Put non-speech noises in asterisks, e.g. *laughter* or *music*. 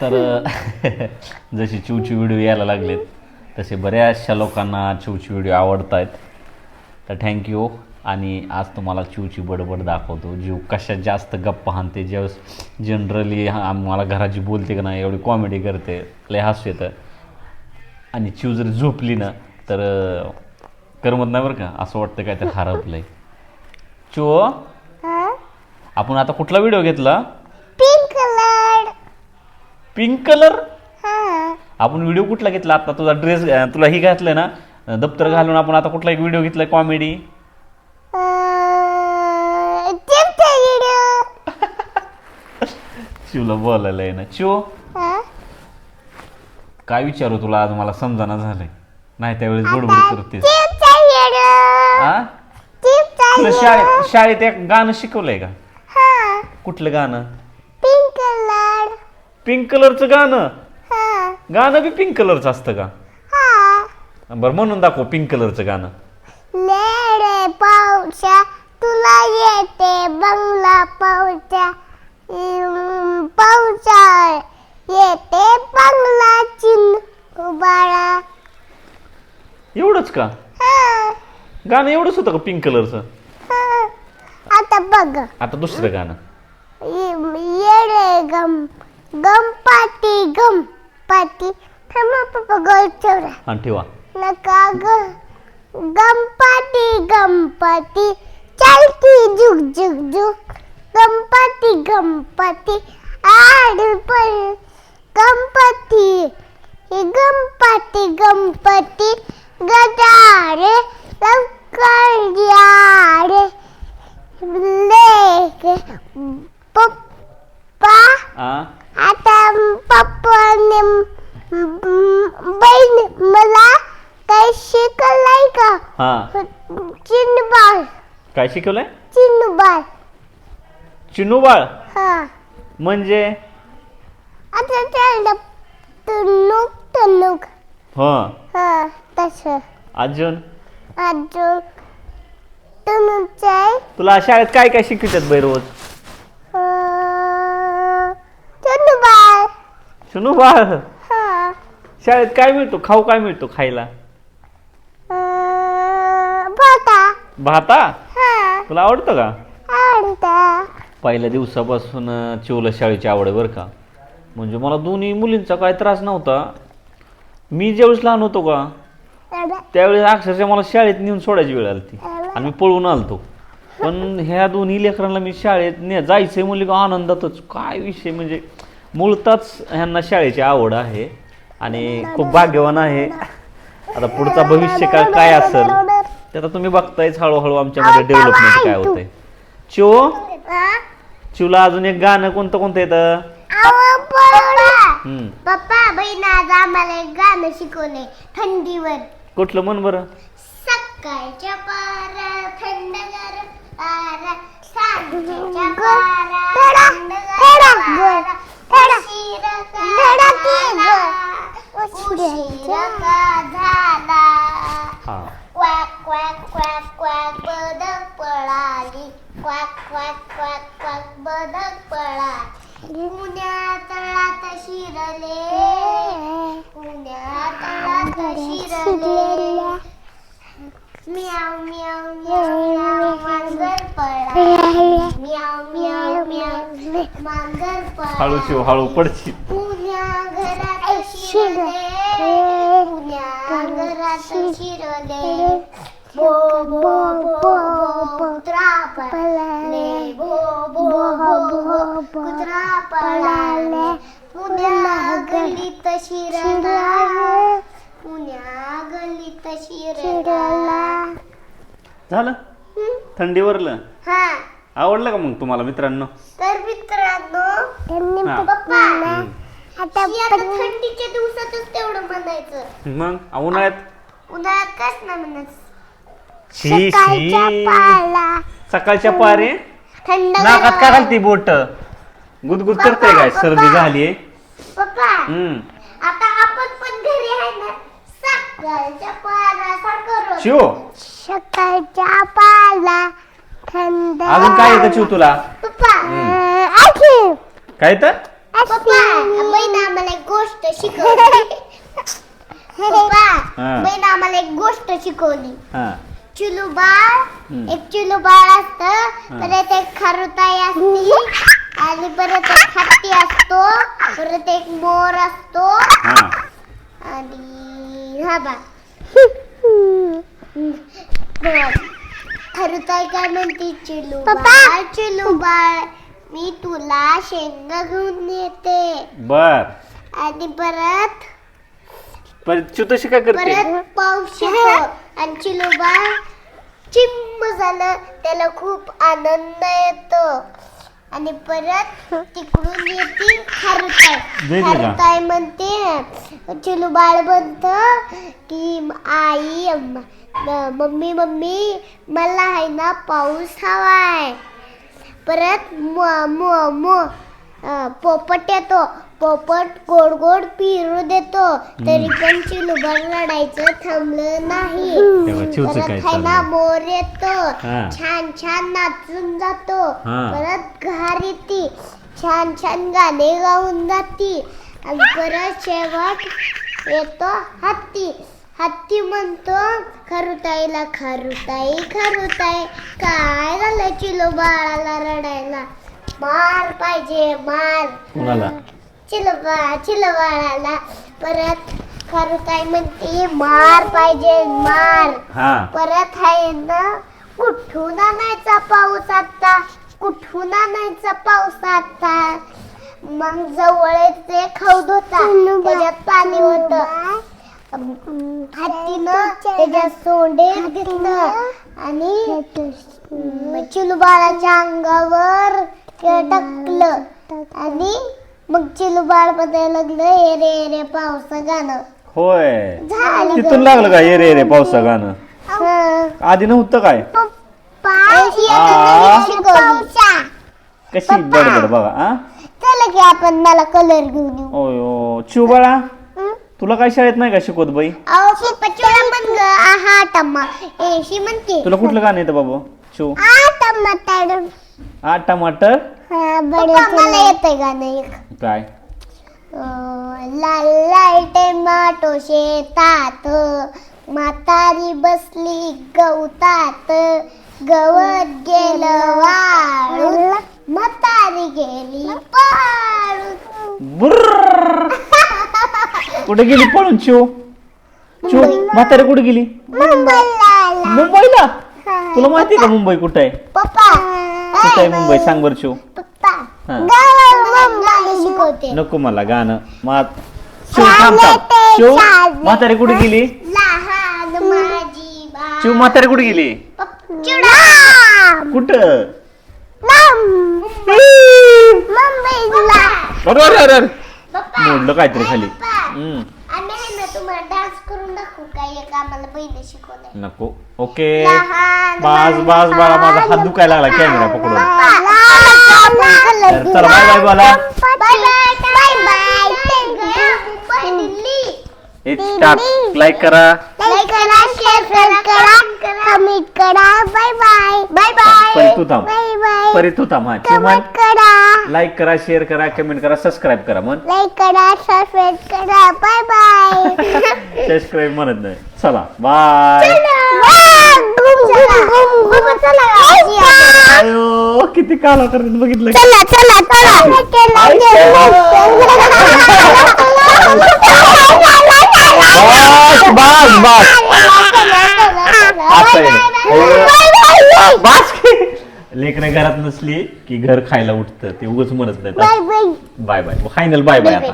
तर *laughs* जशी चिवची व्हिडिओ यायला लागलेत तसे बऱ्याचशा लोकांना चिवची व्हिडिओ आवडत आहेत तर थँक्यू आणि आज तुम्हाला चिवची बडबड दाखवतो. जीव कशात जास्त गप्पा हाणते ज्यावेळेस जनरली आम्हाला घराची बोलते का नाही एवढी कॉमेडी करते लय हसू येतं. आणि चिव जर झोपली ना तर करमत नाही बरं का? असं वाटतं काय तर हरपलंय. चिव आपण आता कुठला व्हिडिओ घेतला? Pink pink colour? हा. आपण व्हिडिओ कुठला घेतला? आता तुझा ड्रेस तुला ही घातलंय ना दप्तर घालून आपण आता कुठला एक व्हिडिओ घेतलाय? कॉमेडी व्हिडिओ चिवला बोलायला आहे ना. चिव? काय विचारू तुला आज? मला समजाना झालंय. नाही त्यावेळेस करतेस. व्हिडिओ हा चिमचा तुला शाळेत शाळेत एक गाणं शिकवलंय का? हा. कुठलं गाणं? पिंक कलरचं गाणं. हा. गाणं बी पिंक कलरचं असतं का? हा. बरं म्हणून दाखव पिंक कलरचं गाणं. पावसा तुला येते बंगला पावसा पावसा येते बंगला चिन्ह उबाळा एवढंच का? हा, गाणं एवढंच होतं का पिंक कलरचं? हा. आता बघ. आता दुसरं गाणं. ये- येडे गम गमपाती गमपाती. थांबा पप्पा गोल ठेवला. हा ठेवा. नका ग. गणपती गणपती चलती जुग जुग जुग गणपती गणपती आड पण गणपती हे गणपती गणपती गजारे लवकर लेक. पप्पा. आ? बहीण मला काही शिकवलंय का? हा. चिन्हबाळ काय शिकवलंय? हा. म्हणजे? आता त्याला टुनुक हा. हा तसं. अजून? अजून टुनुकचं तुला शाळेत काय काय शिकवतात बाई रोज? बाळ हा. शाळेत काय मिळतो? खाऊ काय मिळतो खायला? भाता. भाता? हा. तुला आवडतं का? आवडता. पहिल्या दिवसापासून अं, चिवला शाळेची आवड आहे बरं का. म्हणजे मला दोन्ही मुलींचा काय त्रास नव्हता. मी ज्यावेळेस लहान होतो का त्यावेळेस अक्षरशः मला शाळेत नेऊन सोडायची वेळ आली ती आणि मी पळून आलतो. पण ह्या दोन्ही लेकरांना मी शाळेत ने जायचंय का आनंदातच. काय विषय म्हणजे मूळताच ह्यांना शाळेची आवड आहे आणि खूप भाग्यवान आहे. आता पुढचा भविष्य काय काय असेल ते आता तुम्ही बघतायच हळूहळू आमच्यामध्ये डेव्हलपमेंट काय होतंय. चिव चिवला अजून एक गाणं कोणतं कोणतं येतं? हम्म. पप्पा बहीण आज आम्हाला एक गाणं शिकवले थंडीवर. कुठलं म्हण बरं? सकाळच्या पारा थंडगार पारा सांजेच्या पारा थंडगार पारा उशीर का झाला उशीर का झाला हा क्वॅक क्वॅक क्वॅक क्वॅक बदक पळाली क्वॅक क्वॅक क्वॅक क्वॅक बदक पळाली पुण्या तळात शिरले पुण्या तळात शिरले म्याव म्याव म्याव मांजर पळाली म्याव म्याव म्याव मांजर हळू पळाली शिव हळू पडशील पुण्या घरात शिरले पुण्या घरात शिरले बो बो बो बो कुत्रा पळाले बो बो बो बो कुत्रा पळाले गल्लीत शिरला पुण्या गल्लीत शिरला. झालं? थंडीवरलं हा. आवडलं का मग तुम्हाला मित्रांनो? तर मित्रांनो हा. पप्पा हम्म. आता थंडीच्या दिवसातच तेवढं म्हणायचं. मग आ, उन्हाळ्यात? उन्हाळ्यात काच नाही म्हणायचं. शी सकाळच्या शी. पाला. सकाळच्या पारे? थंड नाकात का घालते बोट? गुदगुद करते काय? सर्दी झालीये? पप्पा हम्म. आता आपण पण घरी आहे ना सकाळच्या पाला सारखं शिव. सकाळच्या पाला थंड अजून काय येतं शिव तुला? पप्पा काय तर पप्पा बहीण आम्हाला एक गोष्ट शिकवली. पप्पा हा. बहीण आम्हाला एक गोष्ट शिकवली. हा. चिलू बाळ हम्म. एक चिलू बाळ असत परत एक खारुताई असती *laughs* आणि परत एक परत एक मोर असतो. हा. आणि हा बा. खरुताई काय म्हणते? चिलू बाळ चिलू बाळ मी तुला शेंगा घेऊन येते बर. आणि परत? पण तू तशी काय करते? परत पाऊस येतो आणि चिलू बाळ चिम्म झालं त्याला खूप आनंद येतो. आणि परत तिकडून येते खारुताई. वेगळं का? खारुताई म्हणते चिलू बाळ म्हणत की आई मम्मी मम्मी मला आहे ना पाऊस हवाय. परत म म म अं, पोपट येतो. पोपट गोड गोड पिरू देतो. तरी पण चिलुबाड रडायचं थांबलं नाही. तेव्हा चिवचं काय परत चाललंय? मोर येतो. हा. छान छान नाचून जातो. हा. परत घार येते. छान छान गाणे गाऊन जाती. आणि परत शेवट येतो हत्ती. हत्ती म्हणतो खरुताईला खरुताई खरुताई काय झालं चिलो बाळाला रडायला? मार पाहिजे मार. कुणाला? चिलो बाळा चिलो बाळाला परत खरुताई म्हणते मार पाहिजे मार. हा. परत आहे ना कुठून आणायचा पाऊस आता? कुठून आणायचा पाऊस आता? मग जवळच एक हौद होता. त्याच्यात पाणी होत. हत्तीनं त्याच्यात सोंडे घेतलं. आणि चिलू बाळाच्या अंगावर ते टाकलं. आणि मग चिलू बाळ म्हणायला लागलं ए रे ए रे पावसा गाणं. होय. झालं तिथून लागलं का ये रे रे पावसा गाणं? हं. आधी नव्हतं काय? आ. कशी बडबड बघा हा चला की आपण मला कलर घेऊन येऊ. ओयो चिव बाळा हं? तुला काय शाळेत नाही का शिकवत बाई? अहो पप्पाचोळा म्हण ग. आहा टम्मा एशी म्हणते. तुला कुठलं गाणं येतं बाबू? चिव. आ टम्मा ताडून आ टमाटर पप्पा मला येतंय गाणं एक. काय? लाल लाल टमाटो शेतात. म्हातारी बसली गवतात. गवत गेलं वाळून. म्हातारी गेली पाळून. बुर्र. कुठे गेली पळून चिव चिव म्हातारी कुठे गेली? मुंबईला. मुंबईला? तुला माहिती का मुंबई कुठे आहे? पप्पा. कुठे आहे मुंबई? सांग बरं चिव पप्पा. हा. गावाला शिकवते. नको मला गाणं. मा शिव थांब थांब. शिव म्हातारी कुठे गेली? लहान माझी बा शिव म्हातारी कुठे गेली? चिडा! कुठं? मुंबईला अरे अरे अरे अरे. पप्पा मोडलं काहीतरी खाली. पप्पा, हम्म. आम्ही आहे ना तुम्हाला डान्स करून दाखवू काय एक आम्हाला बहिणी शिकवलंय. नको. ओके. लहान बास बास बाळा माझा हात दुखायला लागला कॅमेरा पकडून. तर चला बाय बाय बोला. Bye bye bye bye Delhi start like करा लाईक करा शेअर करा. कमेंट करा. Bye bye bye bye Pari तू थांब. बाय बाय परी तू थांब हा. करा. लाईक करा शेअर करा कमेंट करा सबस्क्राईब करा करा सबस्क्राईब करा. बाय बाय सबस्क्राईब म्हणत नाही. चला बाय चला. अयो किती काला करत बघितलं? चला चला बस बस बस. असं आहे. बस लेकरं घरात नसली की घर खायला उठतं. ते उगच म्हणत नाही bye bye. Bye bye. Final bye bye आता.